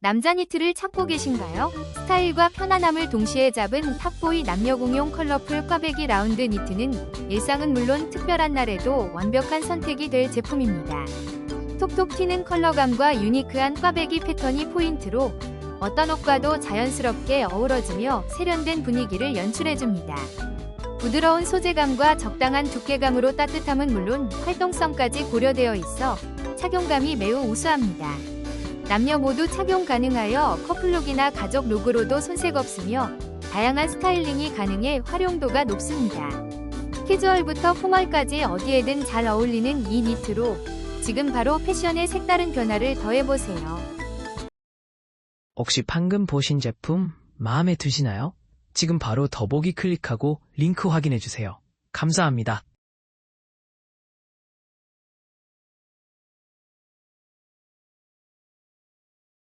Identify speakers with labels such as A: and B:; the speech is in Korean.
A: 남자 니트를 찾고 계신가요? 스타일과 편안함을 동시에 잡은 탑보이 남녀 공용 컬러풀 꽈배기 라운드 니트는 일상은 물론 특별한 날에도 완벽한 선택이 될 제품입니다. 톡톡 튀는 컬러감과 유니크한 꽈배기 패턴이 포인트로 어떤 옷과도 자연스럽게 어우러지며 세련된 분위기를 연출해줍니다. 부드러운 소재감과 적당한 두께감으로 따뜻함은 물론 활동성까지 고려되어 있어 착용감이 매우 우수합니다. 남녀 모두 착용 가능하여 커플룩이나 가족 룩으로도 손색 없으며 다양한 스타일링이 가능해 활용도가 높습니다. 캐주얼부터 포멀까지 어디에든 잘 어울리는 이 니트로 지금 바로 패션의 색다른 변화를 더해보세요.
B: 혹시 방금 보신 제품 마음에 드시나요? 지금 바로 더보기 클릭하고 링크 확인해주세요. 감사합니다.